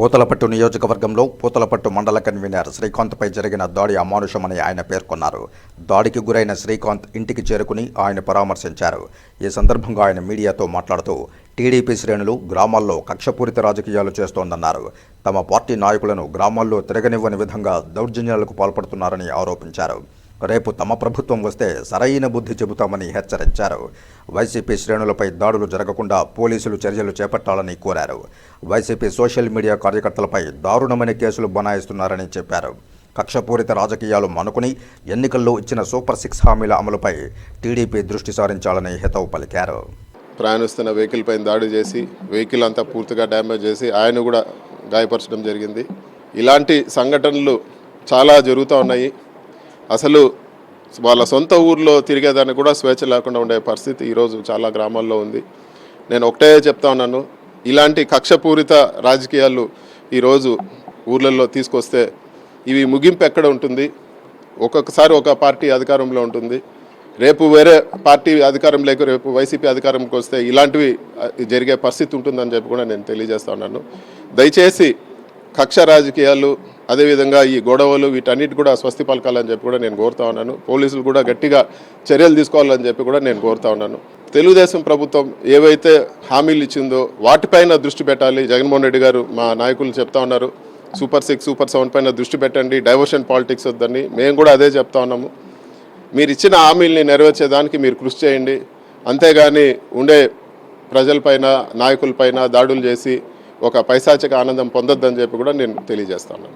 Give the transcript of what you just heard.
పూతలపట్టు నియోజకవర్గంలో పూతలపట్టు మండల కన్వీనర్ శ్రీకాంత్పై జరిగిన దాడి అమానుషమని ఆయన పేర్కొన్నారు. దాడికి గురైన శ్రీకాంత్ ఇంటికి చేరుకుని ఆయన పరామర్శించారు. ఈ సందర్భంగా ఆయన మీడియాతో మాట్లాడుతూ టీడీపీ శ్రేణులు గ్రామాల్లో కక్షపూరిత రాజకీయాలు చేస్తోందన్నారు. తమ పార్టీ నాయకులను గ్రామాల్లో తిరగనివ్వని విధంగా దౌర్జన్యాలకు పాల్పడుతున్నారని ఆరోపించారు. రేపు తమ ప్రభుత్వం వస్తే సరైన బుద్ధి చెబుతామని హెచ్చరించారు. వైసీపీ శ్రేణులపై దాడులు జరగకుండా పోలీసులు చర్యలు చేపట్టాలని కోరారు. వైసీపీ సోషల్ మీడియా కార్యకర్తలపై దారుణమైన కేసులు బనాయిస్తున్నారని చెప్పారు. కక్షపూరిత రాజకీయాలు మనుకుని ఎన్నికల్లో ఇచ్చిన సూపర్ సిక్స్ హామీల అమలుపై టీడీపీ దృష్టి సారించాలని హితవు పలికారు. ప్రయాణిస్తున్న వెహికల్ పైన దాడి చేసి వెహికల్ అంతా పూర్తిగా డ్యామేజ్ చేసి ఆయన కూడా గాయపరచడం జరిగింది. ఇలాంటి సంఘటనలు చాలా జరుగుతూ ఉన్నాయి. అసలు వాళ్ళ సొంత ఊర్లో తిరిగేదాన్ని కూడా స్వేచ్ఛ లేకుండా ఉండే పరిస్థితి ఈరోజు చాలా గ్రామాల్లో ఉంది. నేను ఒకటే చెప్తా ఉన్నాను ఇలాంటి కక్షపూరిత రాజకీయాలు ఈరోజు ఊర్లలో తీసుకొస్తే ఇవి ముగింపు ఎక్కడ ఉంటుంది? ఒక్కొక్కసారి ఒక పార్టీ అధికారంలో ఉంటుంది. రేపు వేరే పార్టీ అధికారం లేక రేపు వైసీపీ అధికారంకి వస్తే ఇలాంటివి జరిగే పరిస్థితి ఉంటుందని చెప్పి కూడా నేను తెలియజేస్తా ఉన్నాను. దయచేసి కక్ష రాజకీయాలు అదేవిధంగా ఈ గొడవలు వీటన్నిటి కూడా స్వస్తి పలకాలని చెప్పి కూడా నేను కోరుతా ఉన్నాను. పోలీసులు కూడా గట్టిగా చర్యలు తీసుకోవాలని చెప్పి కూడా నేను కోరుతా ఉన్నాను. తెలుగుదేశం ప్రభుత్వం ఏవైతే హామీలు ఇచ్చిందో వాటిపైన దృష్టి పెట్టాలి. జగన్మోహన్ రెడ్డి గారు మా నాయకులు చెప్తా ఉన్నారు. సూపర్ సిక్స్ సూపర్ సెవెన్ పైన దృష్టి పెట్టండి. డైవర్షన్ పాలిటిక్స్ వద్దని మేము కూడా అదే చెప్తా ఉన్నాము. మీరు ఇచ్చిన హామీల్ని నెరవేర్చేదానికి మీరు కృషి చేయండి. అంతేగాని ఉండే ప్రజలపైన నాయకులపైన దాడులు చేసి ఒక పైశాచిక ఆనందం పొందొద్దని చెప్పి కూడా నేను తెలియజేస్తాను